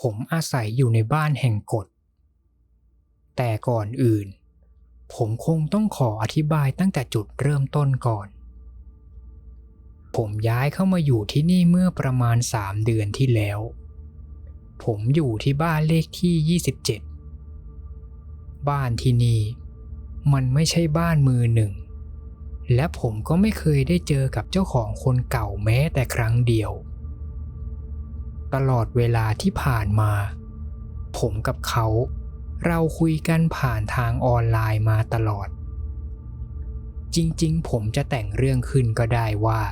ผมอาศัยอยู่ในบ้านแห่งกฎ แต่ก่อนอื่น ผมคงต้องขออธิบายตั้งแต่จุดเริ่มต้นก่อน ผมย้ายเข้ามาอยู่ที่นี่เมื่อประมาณสามเดือนที่แล้ว ผมอยู่ที่บ้านเลขที่ 27 บ้านที่นี่มันไม่ใช่บ้านมือหนึ่ง และผมก็ไม่เคยได้เจอกับเจ้าของคนเก่าแม้แต่ครั้งเดียว ตลอดเวลาที่ผ่านมา ผมกับเขา เราคุยกันผ่านทางออนไลน์มาตลอด จริงๆ ผมจะแต่งเรื่องขึ้นก็ได้ว่า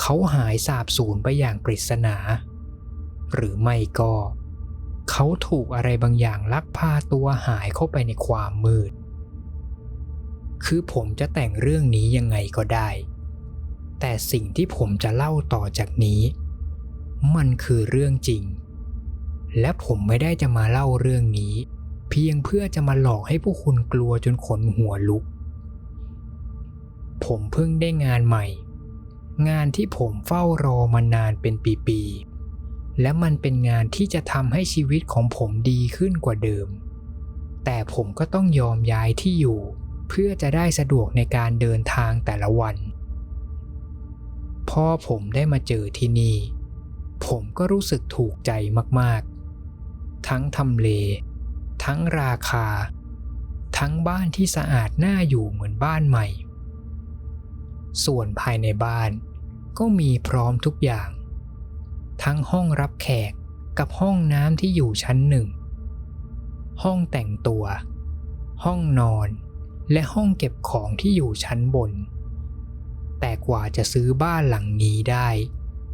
เขาหายสาบสูญไปอย่างปริศนา หรือไม่ก็ เขาถูกอะไรบางอย่างลักพาตัวหายเข้าไปในความมืด คือผมจะแต่งเรื่องนี้ยังไงก็ได้ แต่สิ่งที่ผมจะเล่าต่อจากนี้ มันคือเรื่องจริง และผมไม่ได้จะมาเล่าเรื่องนี้ เพียงเพื่อจะมาหลอกให้พวกคุณกลัวจนขนหัวลุก ผมเพิ่งได้งานใหม่ งานที่ผมเฝ้ารอมานานเป็นปีๆ และมันเป็นงานที่จะทำให้ชีวิตของผมดีขึ้นกว่าเดิม แต่ผมก็ต้องยอมย้ายที่อยู่ เพื่อจะได้สะดวกในการเดินทางแต่ละวันพอผมได้มาเจอที่นี่ ผมก็รู้สึกถูกใจมากๆ ทั้งทำเล ทั้งราคา ทั้งบ้านที่สะอาดน่าอยู่เหมือนบ้านใหม่ ส่วนภายในบ้านก็มีพร้อมทุกอย่าง ทั้งห้องรับแขกกับห้องน้ำที่อยู่ชั้นหนึ่ง ห้องแต่งตัว ห้องนอน และห้องเก็บของที่อยู่ชั้นบน แต่กว่าจะซื้อบ้านหลังนี้ได้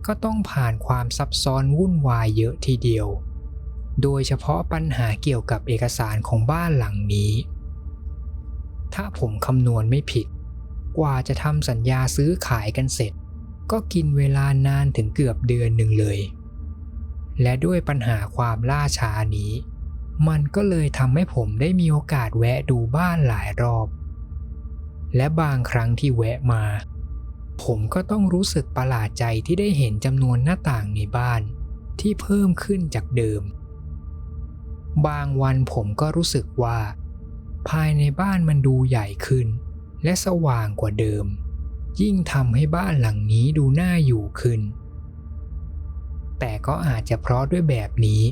ก็ต้องผ่านความซับซ้อนวุ่นวายเยอะทีเดียว โดยเฉพาะปัญหาเกี่ยวกับเอกสารของบ้านหลังนี้ ถ้าผมคำนวณไม่ผิด กว่าจะทำสัญญาซื้อขายกันเสร็จ ก็กินเวลานานถึงเกือบเดือนหนึ่งเลย และด้วยปัญหาความล่าช้านี้ มันก็เลยทำให้ผมได้มีโอกาสแวะดูบ้านหลายรอบ และบางครั้งที่แวะมา ผมก็ต้องรู้สึกประหลาดใจที่ได้เห็นจำนวนหน้าต่างในบ้านที่เพิ่มขึ้นจากเดิม บางวันผมก็รู้สึกว่า ภายในบ้านมันดูใหญ่ขึ้น และสว่างกว่าเดิม ยิ่งทำให้บ้านหลังนี้ดูน่าอยู่ขึ้น แต่ก็อาจจะเพราะด้วยแบบนี้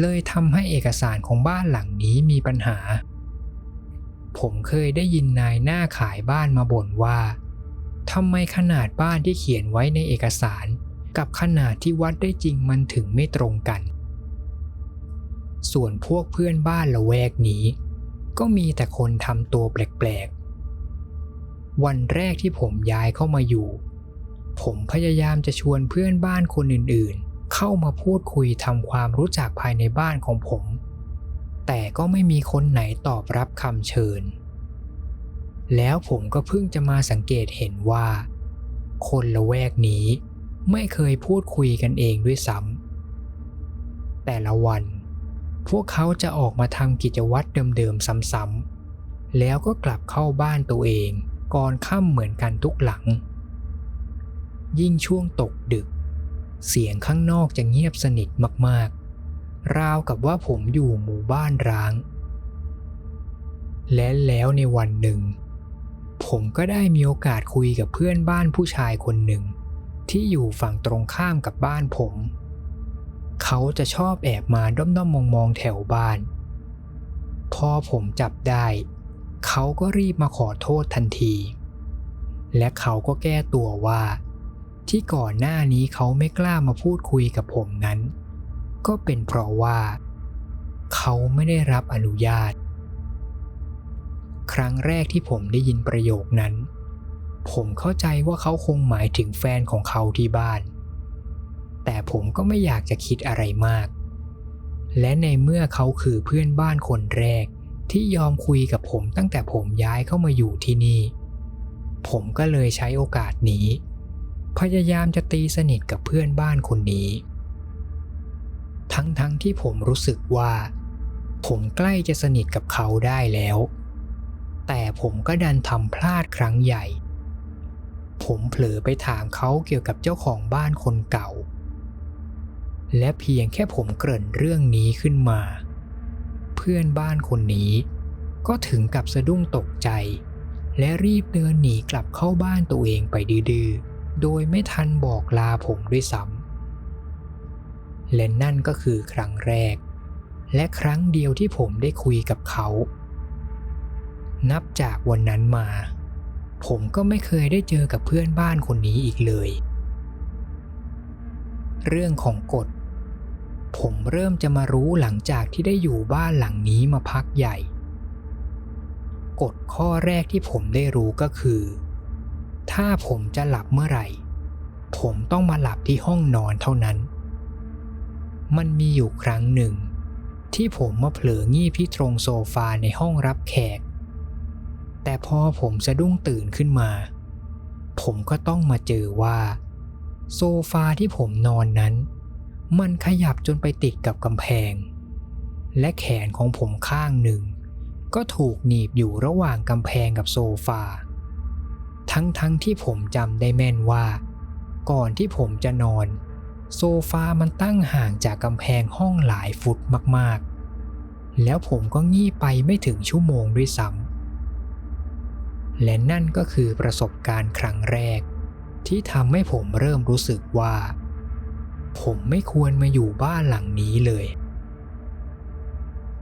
เลยทำให้เอกสารของบ้านหลังนี้มีปัญหา ผมเคยได้ยินนายหน้าขายบ้านมาบ่นว่า ทำไมขนาดบ้านที่เขียนไว้ในเอกสาร กับขนาดที่วัดได้จริงมันถึงไม่ตรงกัน ส่วนพวกเพื่อนบ้านละแวกนี้ ก็มีแต่คนทำตัวแปลกๆ วันแรกที่ผมย้ายเข้ามาอยู่ ผมพยายามจะชวนเพื่อนบ้านคนอื่นๆ เข้ามาพูดคุยทำความรู้จักภายในบ้านของผม แต่ก็ไม่มีคนไหนตอบรับคำเชิญ แล้วผมก็เพิ่งจะมาสังเกตเห็นว่า คนละแวกนี้ไม่เคยพูดคุยกันเองด้วยซ้ำแต่ละวัน พวกเขาจะออกมาทำกิจวัตรเดิมๆซ้ำๆแล้วก็กลับเข้าบ้านตัวเองก่อนค่ำเหมือนกันทุกหลัง ยิ่งช่วงตกดึก เสียงข้างนอกจะเงียบสนิทมากๆ ราวกับว่าผมอยู่หมู่บ้านร้าง และแล้วในวันหนึ่ง ผมก็ได้มีโอกาสคุยกับเพื่อนบ้านผู้ชายคนหนึ่ง ที่อยู่ฝั่งตรงข้ามกับบ้านผม เขาจะชอบแอบมาด้อมๆมองๆแถวบ้าน พอผมจับได้ เขาก็รีบมาขอโทษทันที และเขาก็แก้ตัวว่า ที่ก่อนหน้านี้เขาไม่กล้ามาพูดคุยกับผมนั้น ก็เป็นเพราะว่า เขาไม่ได้รับอนุญาต ครั้งแรกที่ผมได้ยินประโยคนั้น ผมเข้าใจว่าเขาคงหมายถึงแฟนของเขาที่บ้าน แต่ผมก็ไม่อยากจะคิดอะไรมาก และในเมื่อเขาคือเพื่อนบ้านคนแรกที่ยอมคุยกับผมตั้งแต่ผมย้ายเข้ามาอยู่ที่นี่ ผมก็เลยใช้โอกาสนี้ พยายามจะตีสนิทกับเพื่อนบ้านคนนี้ ทั้งๆทที่ผมรู้สึกว่า ผมใกล้จะสนิทกับเขาได้แล้ว แต่ผมก็ดันทำพลาดครั้งใหญ่ ผมเผลอไปถามเขาเกี่ยวกับเจ้าของบ้านคนเก่า และเพียงแค่ผมเกริ่นเรื่องนี้ขึ้นมา เพื่อนบ้านคนนี้ ก็ถึงกับสะดุ้งตกใจ และรีบเดินหนีกลับเข้าบ้านตัวเองไปดื้อโดยไม่ทันบอกลาผมด้วยซ้ำและนั่นก็คือครั้งแรก และครั้งเดียวที่ผมได้คุยกับเขา นับจากวันนั้นมา ผมก็ไม่เคยได้เจอกับเพื่อนบ้านคนนี้อีกเลย เรื่องของกฎ ผมเริ่มจะมารู้หลังจากที่ได้อยู่บ้านหลังนี้มาพักใหญ่ กฎข้อแรกที่ผมได้รู้ก็คือ ถ้าผมจะหลับเมื่อไหร่ ผมต้องมาหลับที่ห้องนอนเท่านั้น มันมีอยู่ครั้งหนึ่ง ที่ผมมาเผลองีบที่ตรงโซฟาในห้องรับแขก แต่พอผมสะดุ้งตื่นขึ้นมา ผมก็ต้องมาเจอว่า โซฟาที่ผมนอนนั้น มันขยับจนไปติดกับกำแพง และแขนของผมข้างหนึ่ง ก็ถูกหนีบอยู่ระหว่างกำแพงกับโซฟา ทั้งๆทที่ผมจำได้แม่นว่า ก่อนที่ผมจะนอน โซฟามันตั้งห่างจากกำแพงห้องหลายฟุตมากๆ แล้วผมก็งี่ไปไม่ถึงชั่วโมงด้วยซ้ำ และนั่นก็คือประสบการณ์ครั้งแรก ที่ทำให้ผมเริ่มรู้สึกว่า ผมไม่ควรมาอยู่บ้านหลังนี้เลย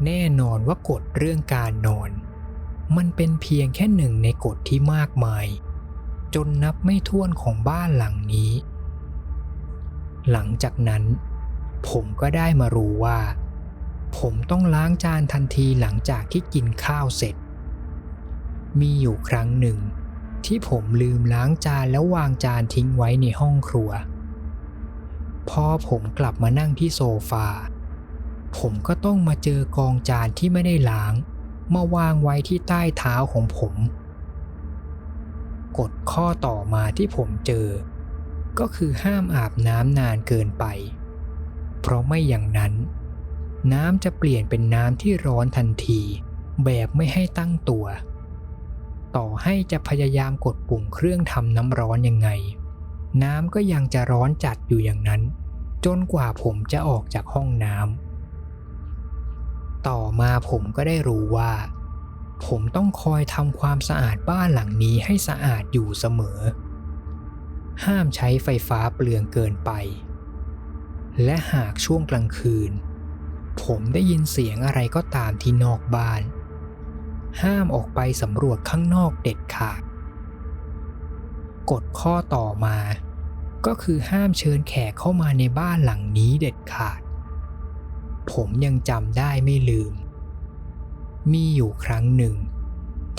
แน่นอนว่ากฎเรื่องการนอน มันเป็นเพียงแค่หนึ่งในกฎที่มากมาย จนนับไม่ถ้วนของบ้านหลังนี้ หลังจากนั้น ผมก็ได้มารู้ว่า ผมต้องล้างจานทันทีหลังจากที่กินข้าวเสร็จ มีอยู่ครั้งหนึ่ง ที่ผมลืมล้างจานแล้ววางจานทิ้งไว้ในห้องครัว พอผมกลับมานั่งที่โซฟา ผมก็ต้องมาเจอกองจานที่ไม่ได้ล้าง มาวางไว้ที่ใต้เท้าของผมกฎข้อต่อมาที่ผมเจอ ก็คือห้ามอาบน้ำนานเกินไป เพราะไม่อย่างนั้น น้ำจะเปลี่ยนเป็นน้ำที่ร้อนทันที แบบไม่ให้ตั้งตัว ต่อให้จะพยายามกดปุ่มเครื่องทำน้ำร้อนยังไง น้ำก็ยังจะร้อนจัดอยู่อย่างนั้น จนกว่าผมจะออกจากห้องน้ำต่อมาผมก็ได้รู้ว่า ผมต้องคอยทำความสะอาดบ้านหลังนี้ให้สะอาดอยู่เสมอ ห้ามใช้ไฟฟ้าเปลืองเกินไป และหากช่วงกลางคืน ผมได้ยินเสียงอะไรก็ตามที่นอกบ้าน ห้ามออกไปสำรวจข้างนอกเด็ดขาด กฎข้อต่อมา ก็คือห้ามเชิญแขกเข้ามาในบ้านหลังนี้เด็ดขาด ผมยังจำได้ไม่ลืม มีอยู่ครั้งหนึ่ง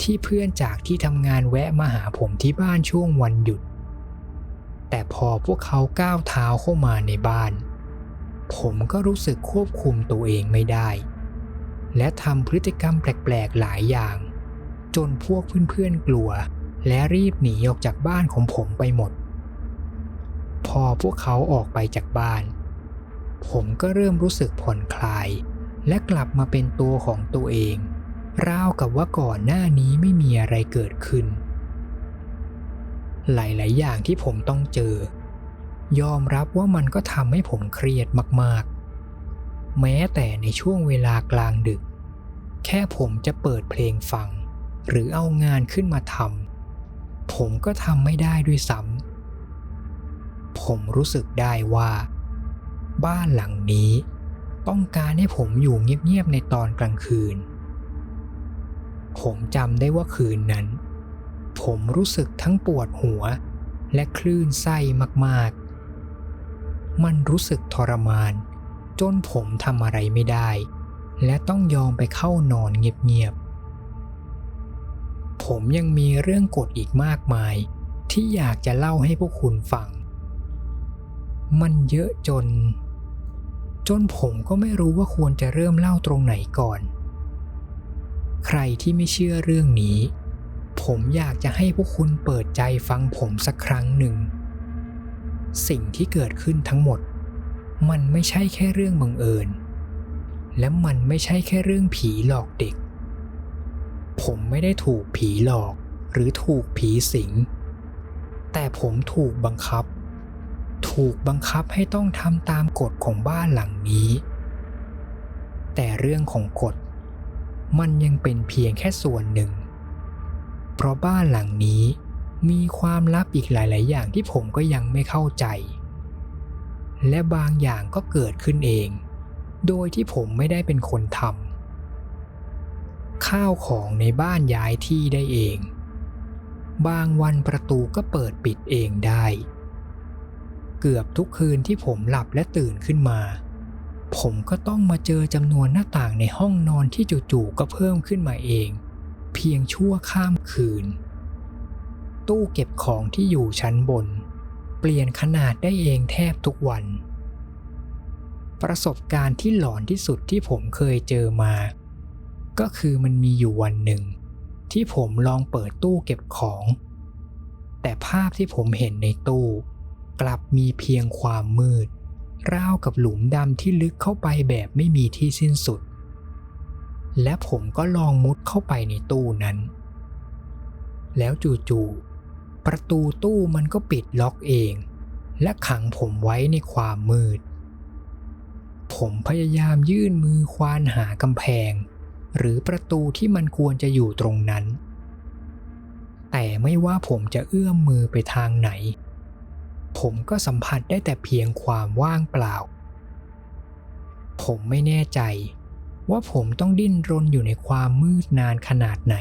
ที่เพื่อนจากที่ทำงานแวะมาหาผมที่บ้านช่วงวันหยุด แต่พอพวกเขาก้าวเท้าเข้ามาในบ้าน ผมก็รู้สึกควบคุมตัวเองไม่ได้ และทำพฤติกรรมแปลกๆหลายอย่าง จนพวกเพื่อนๆกลัว และรีบหนีออกจากบ้านของผมไปหมด พอพวกเขาออกไปจากบ้าน ผมก็เริ่มรู้สึกผ่อนคลาย และกลับมาเป็นตัวของตัวเอง ราวกับว่าก่อนหน้านี้ไม่มีอะไรเกิดขึ้น หลายๆอย่างที่ผมต้องเจอ ยอมรับว่ามันก็ทำให้ผมเครียดมากๆ แม้แต่ในช่วงเวลากลางดึก แค่ผมจะเปิดเพลงฟัง หรือเอางานขึ้นมาทำผมก็ทำไม่ได้ด้วยซ้ำผมรู้สึกได้ว่า บ้านหลังนี้ ต้องการให้ผมอยู่เงียบๆในตอนกลางคืน ผมจำได้ว่าคืนนั้น ผมรู้สึกทั้งปวดหัว และคลื่นไส้มากๆ มันรู้สึกทรมาน จนผมทำอะไรไม่ได้ และต้องยอมไปเข้านอนเงียบๆ ผมยังมีเรื่องกฎอีกมากมาย ที่อยากจะเล่าให้พวกคุณฟัง มันเยอะจน จนผมก็ไม่รู้ว่าควรจะเริ่มเล่าตรงไหนก่อน ใครที่ไม่เชื่อเรื่องนี้ ผมอยากจะให้พวกคุณเปิดใจฟังผมสักครั้งหนึ่ง สิ่งที่เกิดขึ้นทั้งหมด มันไม่ใช่แค่เรื่องบังเอิญ และมันไม่ใช่แค่เรื่องผีหลอกเด็ก ผมไม่ได้ถูกผีหลอกหรือถูกผีสิง แต่ผมถูกบังคับ ถูกบังคับให้ต้องทำตามกฎของบ้านหลังนี้ แต่เรื่องของกฎ มันยังเป็นเพียงแค่ส่วนหนึ่ง เพราะบ้านหลังนี้มีความลับอีกหลาย ๆ อย่างที่ผมก็ยังไม่เข้าใจ และบางอย่างก็เกิดขึ้นเอง โดยที่ผมไม่ได้เป็นคนทำข้าวของในบ้านย้ายที่ได้เอง บางวันประตูก็เปิดปิดเองได้ เกือบทุกคืนที่ผมหลับและตื่นขึ้นมา ผมก็ต้องมาเจอจำนวนหน้าต่างในห้องนอนที่จู่ๆก็เพิ่มขึ้นมาเอง เพียงชั่วข้ามคืน ตู้เก็บของที่อยู่ชั้นบน ลี่ยนขนาดได้เองแทบทุกวัน ประสบการณ์ที่หลอนที่สุดที่ผมเคยเจอมา ก็คือมันมีอยู่วันหนึ่ง ที่ผมลองเปิดตู้เก็บของ แต่ภาพที่ผมเห็นในตู้ กลับมีเพียงความมืดราวกับหลุมดำที่ลึกเข้าไปแบบไม่มีที่สิ้นสุด และผมก็ลองมุดเข้าไปในตู้นั้น แล้วจู่ๆ ประตูตู้มันก็ปิดล็อกเอง และขังผมไว้ในความมืด ผมพยายามยื่นมือควานหากำแพง หรือประตูที่มันควรจะอยู่ตรงนั้น แต่ไม่ว่าผมจะเอื้อมมือไปทางไหน ผมก็สัมผัสได้แต่เพียงความว่างเปล่า ผมไม่แน่ใจว่าผมต้องดิ้นรนอยู่ในความมืดนานขนาดไหน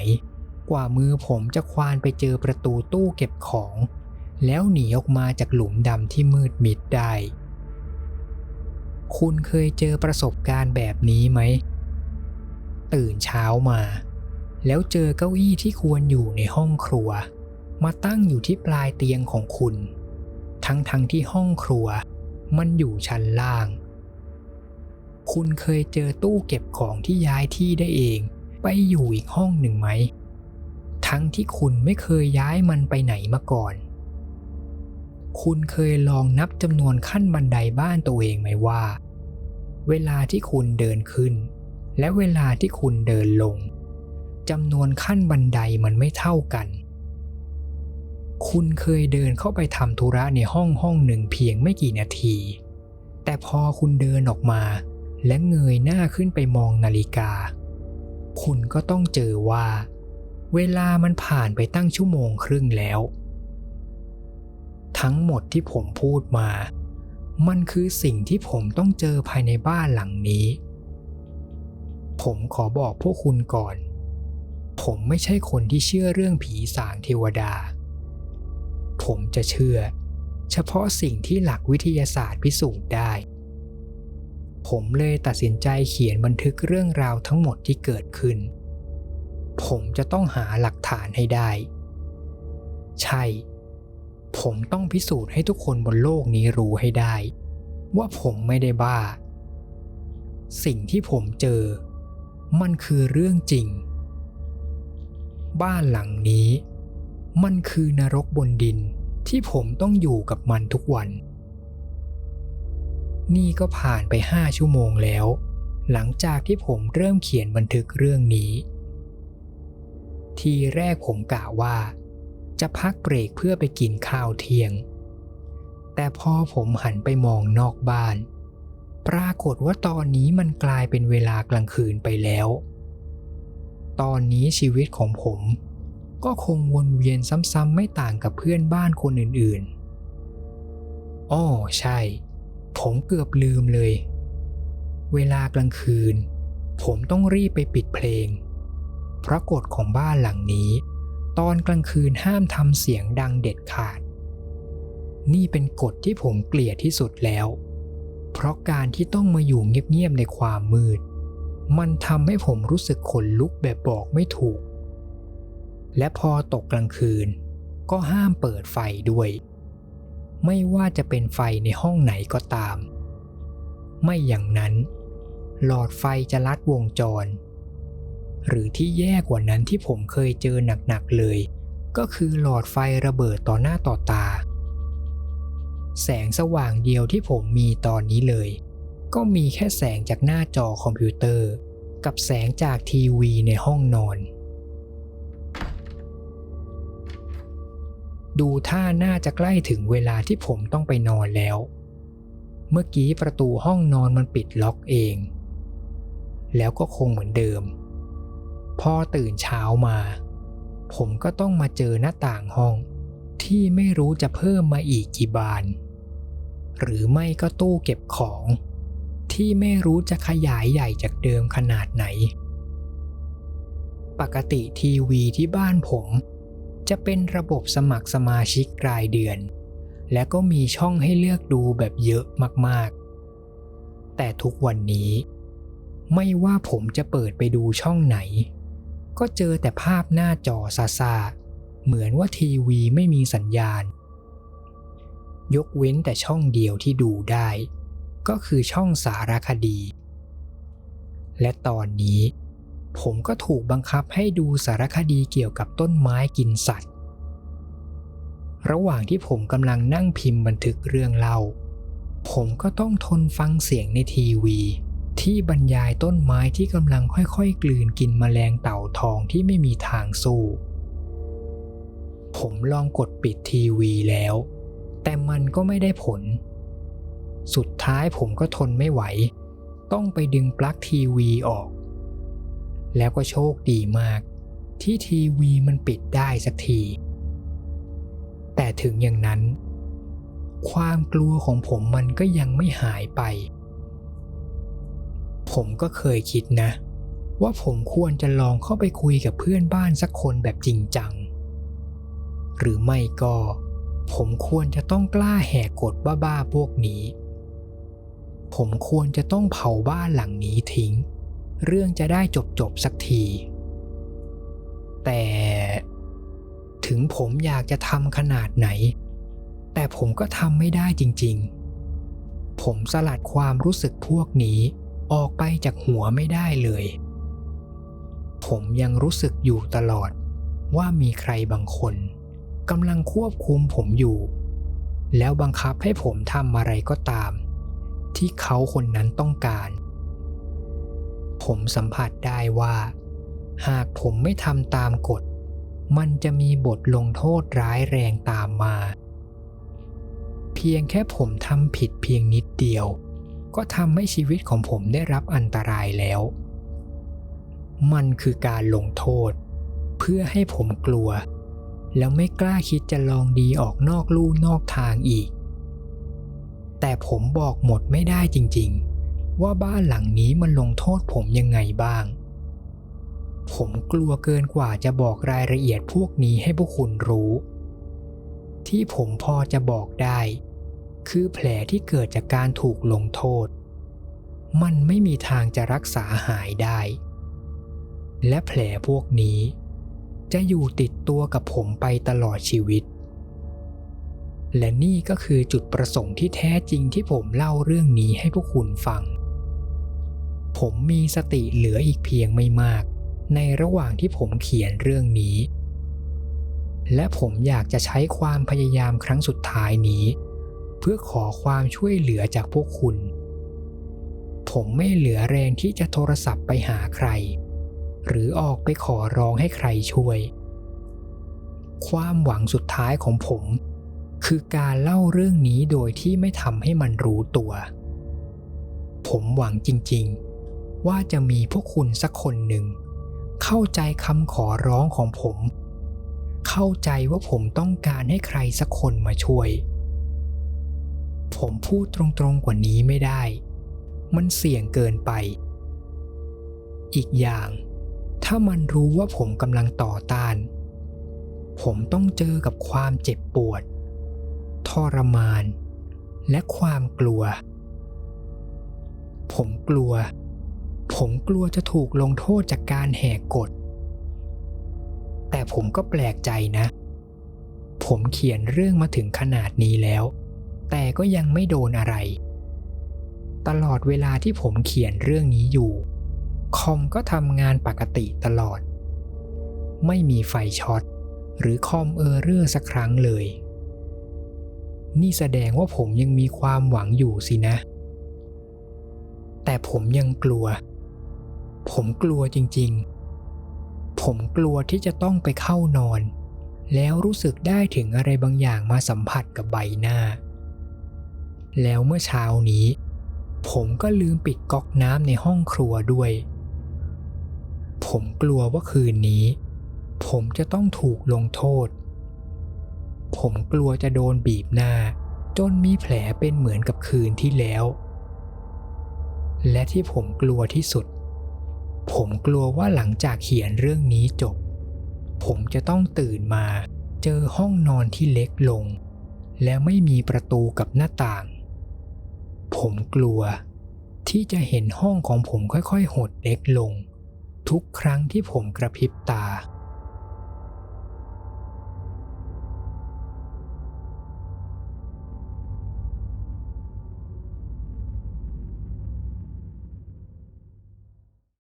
กว่ามือผมจะควานไปเจอประตูตู้เก็บของ แล้วหนีออกมาจากหลุมดำที่มืดมิดได้ คุณเคยเจอประสบการณ์แบบนี้ไหม ตื่นเช้ามา แล้วเจอเก้าอี้ที่ควรอยู่ในห้องครัว มาตั้งอยู่ที่ปลายเตียงของคุณ ทั้งๆทที่ห้องครัว มันอยู่ชั้นล่าง คุณเคยเจอตู้เก็บของที่ย้ายที่ได้เองไปอยู่อีกห้องหนึ่งไหม ทั้งที่คุณไม่เคยย้ายมันไปไหนมาก่อน คุณเคยลองนับจำนวนขั้นบันไดบ้านตัวเองไหมว่า เวลาที่คุณเดินขึ้น และเวลาที่คุณเดินลงจำนวนขั้นบันไดมันไม่เท่ากัน คุณเคยเดินเข้าไปทำธุระในห้องห้องหนึ่งเพียงไม่กี่นาที แต่พอคุณเดินออกมา และเงยหน้าขึ้นไปมองนาฬิกา คุณก็ต้องเจอว่า เวลามันผ่านไปตั้งชั่วโมงครึ่งแล้ว ทั้งหมดที่ผมพูดมา มันคือสิ่งที่ผมต้องเจอภายในบ้านหลังนี้ ผมขอบอกพวกคุณก่อน ผมไม่ใช่คนที่เชื่อเรื่องผีสางเทวดา ผมจะเชื่อ เฉพาะสิ่งที่หลักวิทยาศาสตร์พิสูจน์ได้ ผมเลยตัดสินใจเขียนบันทึกเรื่องราวทั้งหมดที่เกิดขึ้น ผมจะต้องหาหลักฐานให้ได้ ใช่ ผมต้องพิสูจน์ให้ทุกคนบนโลกนี้รู้ให้ได้ ว่าผมไม่ได้บ้า สิ่งที่ผมเจอ มันคือเรื่องจริง บ้านหลังนี้ มันคือนรกบนดินที่ผมต้องอยู่กับมันทุกวัน นี่ก็ผ่านไปห้าชั่วโมงแล้ว หลังจากที่ผมเริ่มเขียนบันทึกเรื่องนี้ ทีแรกผมกะว่า จะพักเบรกเพื่อไปกินข้าวเที่ยง แต่พอผมหันไปมองนอกบ้าน ปรากฏว่าตอนนี้มันกลายเป็นเวลากลางคืนไปแล้ว ตอนนี้ชีวิตของผม ก็คงวนเวียนซ้ำๆไม่ต่างกับเพื่อนบ้านคนอื่นๆอ้อใช่ ผมเกือบลืมเลย เวลากลางคืน ผมต้องรีบไปปิดเพลง พระกฎของบ้านหลังนี้ ตอนกลางคืนห้ามทำเสียงดังเด็ดขาด นี่เป็นกฎที่ผมเกลียดที่สุดแล้ว เพราะการที่ต้องมาอยู่เงียบๆในความมืด มันทำให้ผมรู้สึกขนลุกแบบบอกไม่ถูก และพอตกกลางคืน ก็ห้ามเปิดไฟด้วย ไม่ว่าจะเป็นไฟในห้องไหนก็ตาม ไม่อย่างนั้น หลอดไฟจะลัดวงจร หรือที่แย่กว่านั้นที่ผมเคยเจอหนักๆเลย ก็คือหลอดไฟระเบิดต่อหน้าต่อตา แสงสว่างเดียวที่ผมมีตอนนี้เลย ก็มีแค่แสงจากหน้าจอคอมพิวเตอร์ กับแสงจากทีวีในห้องนอน ดูท่าน่าจะใกล้ถึงเวลาที่ผมต้องไปนอนแล้ว เมื่อกี้ประตูห้องนอนมันปิดล็อกเอง แล้วก็คงเหมือนเดิม พอตื่นเช้ามา ผมก็ต้องมาเจอหน้าต่างห้องที่ไม่รู้จะเพิ่มมาอีกกี่บาน หรือไม่ก็ตู้เก็บของ ที่ไม่รู้จะขยายใหญ่จากเดิมขนาดไหน ปกติทีวีที่บ้านผม จะเป็นระบบสมัครสมาชิกรายเดือน และก็มีช่องให้เลือกดูแบบเยอะมากๆ แต่ทุกวันนี้ ไม่ว่าผมจะเปิดไปดูช่องไหน ก็เจอแต่ภาพหน้าจอซาซาเหมือนว่าทีวีไม่มีสัญญาณ ยกเว้นแต่ช่องเดียวที่ดูได้ ก็คือช่องสารคดี และตอนนี้ ผมก็ถูกบังคับให้ดูสารคดีเกี่ยวกับต้นไม้กินสัตว์ ระหว่างที่ผมกำลังนั่งพิมพ์บันทึกเรื่องเล่า ผมก็ต้องทนฟังเสียงในทีวี ที่บรรยายต้นไม้ที่กำลังค่อยๆ กลืนกินแมลงเต่าทองที่ไม่มีทางสู้ ผมลองกดปิดทีวีแล้ว แต่มันก็ไม่ได้ผล สุดท้ายผมก็ทนไม่ไหว ต้องไปดึงปลั๊กทีวีออก แล้วก็โชคดีมาก ที่ทีวีมันปิดได้สักที แต่ถึงอย่างนั้น ความกลัวของผมมันก็ยังไม่หายไป ผมก็เคยคิดนะ ว่าผมควรจะลองเข้าไปคุยกับเพื่อนบ้านสักคนแบบจริงจัง หรือไม่ก็ ผมควรจะต้องกล้าแหกกฎบ้าๆพวกนี้ ผมควรจะต้องเผาบ้านหลังนี้ทิ้ง เรื่องจะได้จบๆสักที แต่ถึงผมอยากจะทำขนาดไหน แต่ผมก็ทำไม่ได้จริงๆ ผมสลัดความรู้สึกพวกนี้ ออกไปจากหัวไม่ได้เลย ผมยังรู้สึกอยู่ตลอดว่ามีใครบางคนกำลังควบคุมผมอยู่ แล้วบังคับให้ผมทำอะไรก็ตาม ที่เขาคนนั้นต้องการ ผมสัมผัสได้ว่า หากผมไม่ทำตามกฎ มันจะมีบทลงโทษร้ายแรงตามมา เพียงแค่ผมทำผิดเพียงนิดเดียว ก็ทำให้ชีวิตของผมได้รับอันตรายแล้ว มันคือการลงโทษ เพื่อให้ผมกลัว แล้วไม่กล้าคิดจะลองดีออกนอกลู่นอกทางอีก แต่ผมบอกหมดไม่ได้จริงๆ ว่าบ้านหลังนี้มันลงโทษผมยังไงบ้าง ผมกลัวเกินกว่าจะบอกรายละเอียดพวกนี้ให้พวกคุณรู้ ที่ผมพอจะบอกได้ คือแผลที่เกิดจากการถูกลงโทษ มันไม่มีทางจะรักษาหายได้ และแผลพวกนี้ จะอยู่ติดตัวกับผมไปตลอดชีวิต และนี่ก็คือจุดประสงค์ที่แท้จริงที่ผมเล่าเรื่องนี้ให้พวกคุณฟัง ผมมีสติเหลืออีกเพียงไม่มาก ในระหว่างที่ผมเขียนเรื่องนี้ และผมอยากจะใช้ความพยายามครั้งสุดท้ายนี้ พื่อขอความช่วยเหลือจากพวกคุณ ผมไม่เหลือแรงที่จะโทรศัพท์ไปหาใคร หรือออกไปขอร้องให้ใครช่วย ความหวังสุดท้ายของผม คือการเล่าเรื่องนี้โดยที่ไม่ทำให้มันรู้ตัว ผมหวังจริงๆ ว่าจะมีพวกคุณสักคนหนึ่ง เข้าใจคำขอร้องของผม เข้าใจว่าผมต้องการให้ใครสักคนมาช่วย ผมพูดตรงๆกว่านี้ไม่ได้ มันเสี่ยงเกินไป อีกอย่าง ถ้ามันรู้ว่าผมกำลังต่อต้าน ผมต้องเจอกับความเจ็บปวด ทรมาน และความกลัว ผมกลัว ผมกลัวจะถูกลงโทษจากการแหกกฎ แต่ผมก็แปลกใจนะ ผมเขียนเรื่องมาถึงขนาดนี้แล้ว แต่ก็ยังไม่โดนอะไร ตลอดเวลาที่ผมเขียนเรื่องนี้อยู่ คอมก็ทำงานปกติตลอด ไม่มีไฟช็อต หรือคอมเออร์เรอร์สักครั้งเลย นี่แสดงว่าผมยังมีความหวังอยู่สินะ แต่ผมยังกลัว ผมกลัวจริงๆ ผมกลัวที่จะต้องไปเข้านอนแล้วรู้สึกได้ถึงอะไรบางอย่างมาสัมผัสกับใบหน้า แล้วเมื่อเช้านี้ ผมก็ลืมปิดก๊อกน้ำในห้องครัวด้วย ผมกลัวว่าคืนนี้ ผมจะต้องถูกลงโทษ ผมกลัวจะโดนบีบหน้า จนมีแผลเป็นเหมือนกับคืนที่แล้ว และที่ผมกลัวที่สุด ผมกลัวว่าหลังจากเขียนเรื่องนี้จบ ผมจะต้องตื่นมาเจอห้องนอนที่เล็กลงและไม่มีประตูกับหน้าต่าง ผมกลัว ที่จะเห็นห้องของผมค่อยๆ หดเล็กลง ทุกครั้งที่ผมกระพริบตา